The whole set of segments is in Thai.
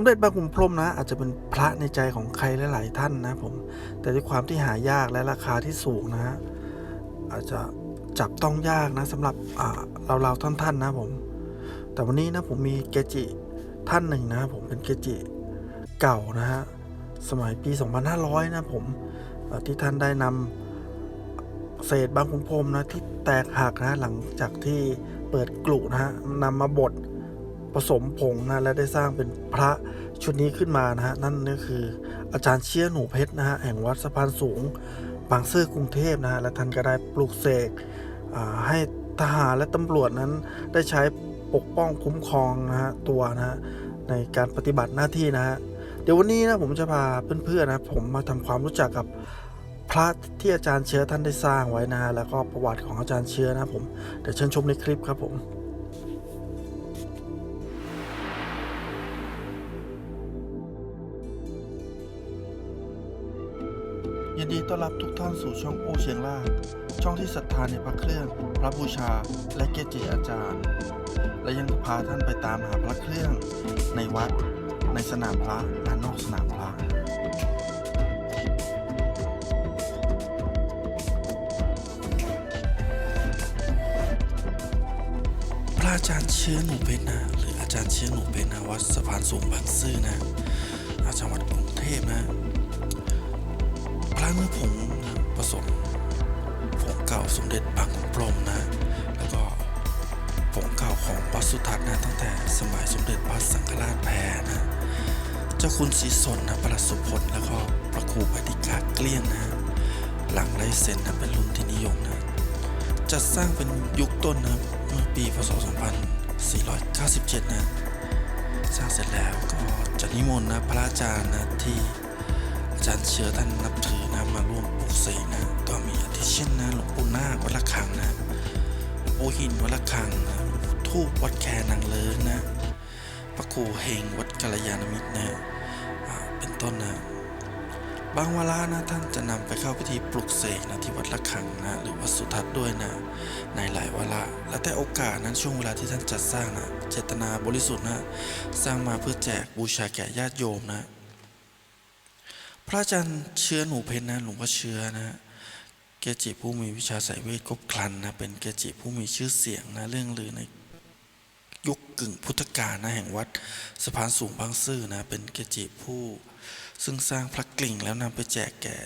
มเด็จบางขุนพรหมนะอาจจะเป็นพระในใจของใครหลายๆท่านนะผมแต่ด้วยความที่หายากและราคาที่สูงนะฮะอาจจะจับต้องยากนะสำหรับเราๆท่านๆนะผม แต่วันนี้นะผมมีเกจิท่านหนึ่งนะผมเป็นเกจิเก่านะฮะสมัยปี 2500 นะผมที่ท่านได้นำเศษบางขุนพรมนะที่แตกหักนะหลังจากที่เปิดกลุนะฮะนำมาบด ผสมผงนะและได้สร้างเป็นพระชุดนี้ขึ้นมานะฮะนั่นก็คืออาจารย์เชี่ยหนูเพชรนะฮะแห่งวัดสะพานสูงบางซื่อกรุงเทพนะฮะและท่านก็ได้ปลูกเสกให้ทหารและตำรวจนั้นได้ใช้ปกป้องคุ้มครองนะฮะตัวนะฮะในการปฏิบัติหน้าที่นะฮะเดี๋ยววันนี้นะผมจะพาเพื่อนๆนะผมมาทำความรู้จักกับพระที่อาจารย์เชื้อท่านได้สร้างไว้นะฮะแล้วก็ประวัติของอาจารย์เชื้อนะผมเดี๋ยวเชิญชมในคลิปครับผม ยินดีต้อนรับทุกท่านสู่ช่องโอเชียงล่าช่องที่ศรัทธาในพระเครื่อง พระบูชา และเกจิอาจารย์ และยังจะพาท่านไปตามหาพระเครื่อง ในวัด ในสนามพระและนอกสนามพระพระอาจารย์เชื้อหนูเพชรนะหรืออาจารย์เชื้อหนูเพชรนะวัดสะพานสูงบางซื่อนะ อาจังหวัดกรุงเทพนะ พระเนื้อผงนะผสมผงเก่าสมเด็จบางขุนพรหมนะ แล้วก็ผงเก่าของวัดสุทัศน์นะตั้งแต่สมัยสมเด็จพระสังฆราชแพรนะ เจ้าคุณศรีสนนะประหลัดสุพลแล้วก็พระครูปฏิกาเกลี้ยงนะ หลังไลายเซ็นนะเป็นรุ่นที่นิยมนะจัดสร้างเป็นยุคต้นนะเมื่อปีพศ 2497 นะ สร้างเสร็จแล้วก็จะนิมนต์นะพระอาจารย์นะที่ จารย์เชื้อท่านนับถือนะมาร่วมปลูกเสกนะก็มีอาทิเช่นนะหลวงปู่นาควัดละคังนะหลวงปู่หินวัดละคังนะหลวงปู่ทูบวัดแคนางเลิงนะพระครูเฮงวัดกัลยาณมิตรนะเป็นต้นนะบางเวลานะท่านจะนำไปเข้าพิธีปลุกเสกนะที่วัดละคังนะหรือวัดสุทัศน์ด้วยนะ ในหลายวาระและแต่โอกาสนั้นช่วงเวลาที่ท่านจัดสร้างนะเจตนาบริสุทธิ์นะ สร้างมาเพื่อแจกบูชาแก่ญาติโยมนะ พระอาจารย์เชื้อหนูเพชรนะหลวงพ่อเชื้อนะเกจิผู้มีวิชาสายเวทครบครันนะเป็นเกจิผู้มีชื่อเสียงนะเรื่องลือในยุคกึ่งพุทธกาลนะแห่งวัดสะพานสูงบางซื่อนะเป็นเกจิผู้ ซึ่งสร้างพระกลิ่งแล้วนำไปแจกแก่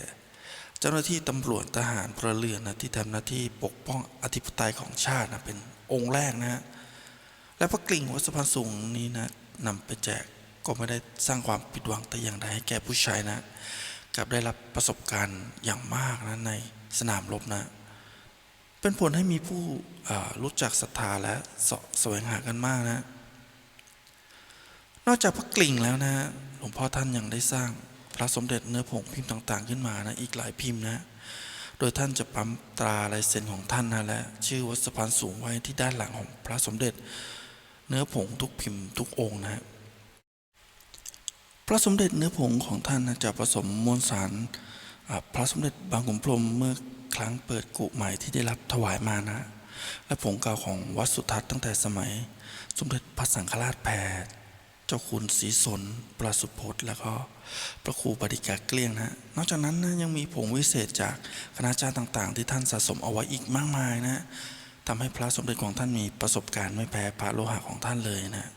เจ้าหน้าที่ตำรวจทหารพลเรือนนะที่ทำหน้าที่ปกป้องอธิปไตยของชาตินะเป็นองค์แรกนะและพระกลิ่งวัดสะพานสูงนี้นะนำไปแจก ก็ไม่ได้สร้างความผิดหวังแต่อย่างใดให้แก่ผู้ใช้นะกับได้รับประสบการณ์อย่างมากนะในสนามรบนะ เป็นผลให้มีผู้รู้จักศรัทธาและเสาะแสวงหากันมากนะ นอกจากพระกลิ่งแล้วนะหลวงพ่อท่านยังได้สร้างพระสมเด็จเนื้อผงพิมพ์ต่างๆ ขึ้นมานะอีกหลายพิมพ์นะโดยท่านจะปั๊มตราลายเซ็นของท่านนะและชื่อวัดสะพานสูงไว้ที่ด้านหลังของพระสมเด็จ เนื้อผงทุกพิมพ์ทุกองค์นะ ระสมเด็จเนื้อผงของท่านจะผสมมวลสารพระสมเด็จบางขุนพรหมเมื่อครั้งเปิดกุใหม่ที่ได้รับถวายมานะ และผงเก่าของวัดสุทัศน์ตั้งแต่สมัย สมเด็จพระสังฆราชแพรเจ้าคุณศรีสนประสุพจน์แล้วก็พระครูปฏิกาเกลี้ยงนะนอกจากนั้นนะยังมีผงวิเศษจากคณาจารย์ต่าง ๆ ที่ท่านสะสมเอาไว้อีกมากมายนะทำให้พระสมเด็จของท่านมีประสบการณ์ไม่แพ้พระโลหะของท่านเลยนะ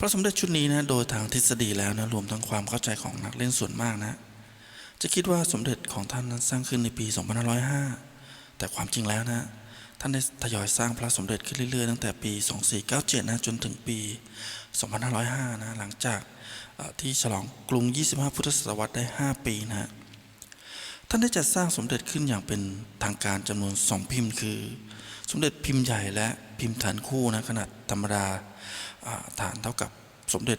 พระสมเด็จชุดนี้นะโดยทางทฤษฎีแล้วนะรวมทั้งความเข้าใจของนักเล่นส่วนมากนะ จะคิดว่าสมเด็จของท่านนั้นสร้างขึ้นในปี 2505 แต่ความจริงแล้วนะท่านได้ทยอยสร้างพระสมเด็จขึ้นเรื่อยๆตั้งแต่ปี 2497 นะจนถึงปี 2505 นะหลังจากที่ฉลองกรุง 25 พุทธศตวรรษได้ 5 ปีนะท่านได้จัดสร้างสมเด็จขึ้นอย่างเป็นทางการจำนวนสองพิมพ์คือ สมเด็จพิมพ์ใหญ่และพิมพ์ฐานคู่นะขนาดธรรมดา ฐานเท่ากับสมเด็จ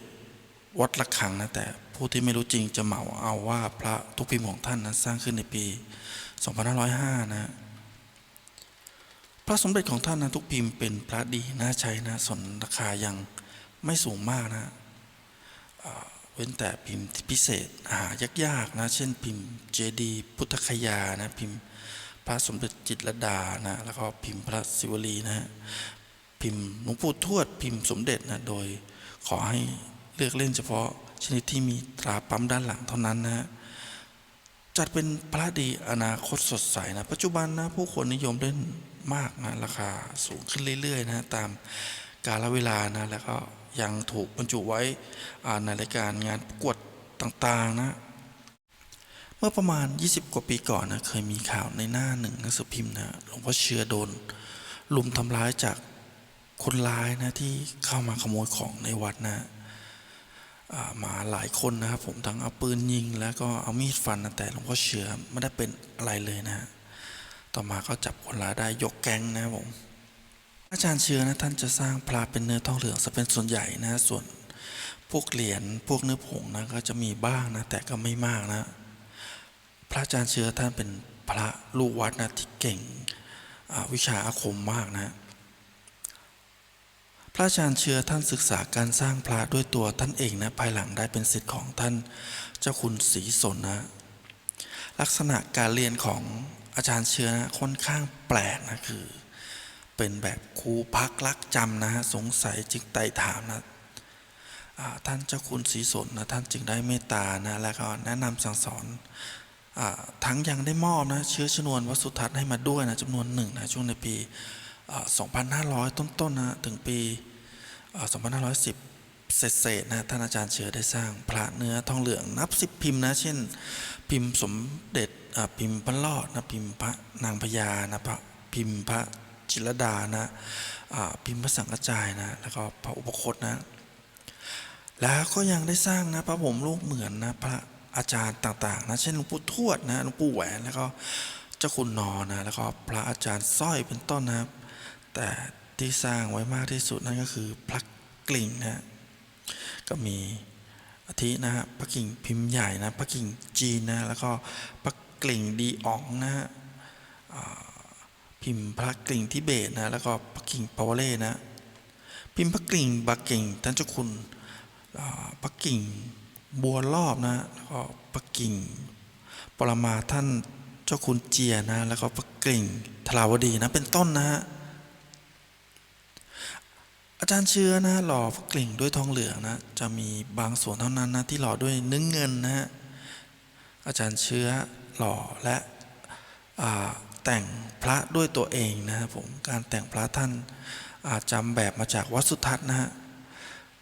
วัดระฆังนะแต่ผู้ที่ไม่รู้จริงจะเหมาเอาว่าพระทุกพิมพ์ของท่านนั้นสร้างขึ้นในปี 2505 นะพระสมเด็จของท่านนะทุกพิมพ์เป็นพระดีน่าใช้นะส่วนราคายังไม่สูงมากนะเว้นแต่พิมพ์พิเศษหายากๆนะเช่นพิมพ์เจดีพุทธคยานะพิมพ์พระสมเด็จจิตรดานะแล้วก็พิมพ์พระศิวลีนะ พิมพ์หลวงปู่ทวดพิมพ์สมเด็จนะโดยขอให้เลือกเล่นเฉพาะชนิดที่มีตราปั๊มด้านหลังเท่านั้นนะจัดเป็นพระดีอนาคตสดใสนะ ปัจจุบันนะผู้คนนิยมเล่นมากนะราคาสูงขึ้นเรื่อยๆนะตามกาลเวลานะแล้วก็ยังถูกบรรจุไว้ในรายการงานประกวดต่างๆนะ เมื่อประมาณ 20 กว่าปีก่อนนะเคยมีข่าวในหน้าหนึ่งหนังสือพิมพ์นะหลวงพ่อเชื้อโดนลุมทำร้ายจาก คนร้ายนะที่เข้ามาขโมยของในวัดนะมาหลายคนนะครับผมทั้งเอาปืนยิง แล้วก็เอามีดฟันนะแต่หลวงพ่อเชื้อไม่ได้เป็นอะไรเลยนะต่อมาก็จับคนร้ายได้ยกแก๊งนะครับผมอาจารย์เชื้อนะท่านจะสร้างพระเป็นเนื้อทองเหลืองซะเป็นส่วนใหญ่นะส่วนพวกเหรียญพวกเนื้อผงนะก็จะมีบ้างนะแต่ก็ไม่มากนะ พระอาจารย์เชื้อท่านเป็นพระลูกวัดนะที่เก่งวิชาอาคมมากนะ ระอาจารย์เชื้อท่านศึกษาการสร้างพระด้วยตัวท่านเองนะภายหลังได้เป็นศิษย์ของท่านเจ้าคุณศรีสนนะ ลักษณะการเรียนของอาจารย์เชื้อนะค่อนข้างแปลกนะคือ เป็นแบบครูพักรักจำนะฮะสงสัยจึงไต่ถามนะท่านเจ้าคุณศรีสนนะท่านจึงได้เมตตานะแล้วก็แนะนำสั่งสอนอทั้งยังได้มอบนะเชื้อชนวนวัสุทัศน์ให้มาด้วยนะจำนวนหนึ่งนะช่วงในปี 2,500 ต้นๆนะถึงปี 2,510 เศษๆนะท่านอาจารย์เชื้อได้สร้างพระเนื้อทองเหลืองนับสิบพิมพ์นะ เช่น พิมพ์สมเด็จพิมพ์พระรอดนะพิมพ์พระนางพญานะพระพิมพ์พระจิรดานะพิมพ์พระสังฆจายนะแล้วก็พระอุปคตนะ แล้วก็ยังได้สร้างนะพระผมรูปเหมือนนะพระอาจารย์ต่างๆนะเช่นหลวงปู่ทวดนะหลวงปู่แหวนแล้วก็เจ้าคุณนอนะแล้วก็พระอาจารย์สร้อยเป็นต้นนะครับ แต่ที่สร้างไว้มากที่สุดนั่นก็คือพระกลิ่งนะก็มีอาทินะฮะพระกิ่งพิมพ์ใหญ่นะพระกิ่งจีนนะแล้วก็พระกลิ่งดีอองนะฮะพิมพ์พระกลิ่งทิเบตนะแล้วก็พระกิ่งปาวเล่นะพิมพ์พระกลิ่งบาเก่งท่านเจ้าคุณอ่าปักกิ่งบัวรอบนะแล้วก็ปักกิ่งปรมาท่านเจ้าคุณเจียนะแล้วก็ปักกิ่งทราวดีนะเป็นต้นนะฮะ อาจารย์เชื้อนะหล่อปักกิ่งด้วยทองเหลืองนะจะมีบางส่วนเท่านั้นนะที่หล่อด้วยเนื้อเงินนะฮะอาจารย์เชื้อหล่อและแต่งพระด้วยตัวเองนะครับผมการแต่งพระท่านอาจำแบบมาจากวัดสุทัศน์นะฮะ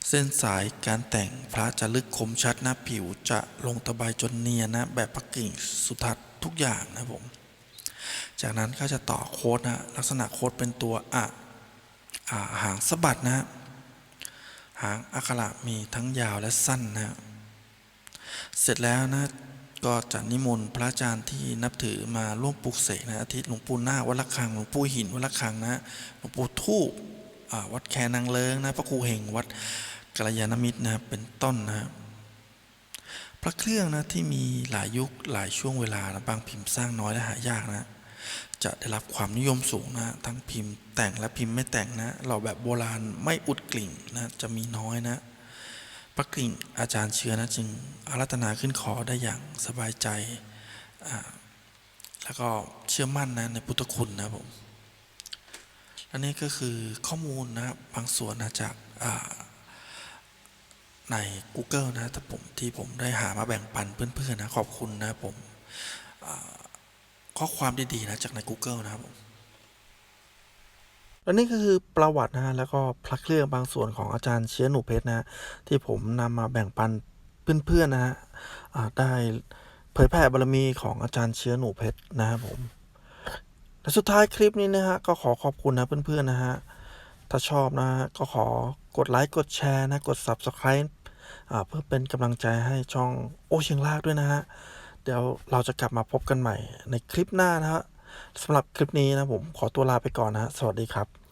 เส้นสายการแต่งพระจะลึกคมชัดนะผิวจะลงตะไบจนเนียนนะแบบปักกิ่งสุทัศน์ทุกอย่างนะผมจากนั้นก็จะต่อโค้ดนะลักษณะโค้ดเป็นตัวอะอ่า หางสะบัดนะหางอักขระมีทั้งยาวและสั้นนะเสร็จแล้วนะก็จะนิมนต์พระอาจารย์ที่นับถือมาร่วมปลุกเสกนะอาทิตย์หลวงปู่นาวัดละคังหลวงปู่หินวัดละคังนะหลวงปู่ทูบอ่วัดแคนางเลิงนะพระครูเฮงวัดกัลยาณมิตรนะเป็นต้นนะพระเครื่องนะที่มีหลายยุคหลายช่วงเวลานะบางพิมพ์สร้างน้อยและหายากนะ จะได้รับความนิยมสูงนะ ทั้งพิมพ์แต่งและพิมพ์ไม่แต่งนะ เราแบบโบราณไม่อุดกลิ่งนะ จะมีน้อยนะพระกลิ่งอาจารย์เชื้อนะจึงอารัตนาขึ้นขอได้อย่างสบายใจ แล้วก็เชื่อมั่นนะในพุทธคุณนะผมและนี่ก็คือข้อมูลนะบางส่วนนะจากใน Google นะแต่ผมที่ผมได้หามาแบ่งปันเพื่อนๆนะขอบคุณนะผมอ่า ข้อความดีๆนะจากใน Google นะครับผมและนี่ก็คือประวัตินะฮะแล้วก็พระเครื่องบางส่วนของอาจารย์เชื้อหนูเพชรนะที่ผมนำมาแบ่งปันเพื่อนๆนะฮะได้เผยแผ่บารมีของอาจารย์เชื้อหนูเพชรนะครับผมและสุดท้ายคลิปนี้นะฮะก็ขอขอบคุณนะเพื่อนๆนะฮะถ้าชอบนะฮะก็ขอกดไลค์กดแชร์นะกด Subscribe เพื่อเป็นกำลังใจให้ช่องโอเชียงลากด้วยนะฮะ เดี๋ยวเราจะกลับมาพบกันใหม่ในคลิปหน้านะฮะสำหรับคลิปนี้นะผมขอตัวลาไปก่อนนะฮะสวัสดีครับ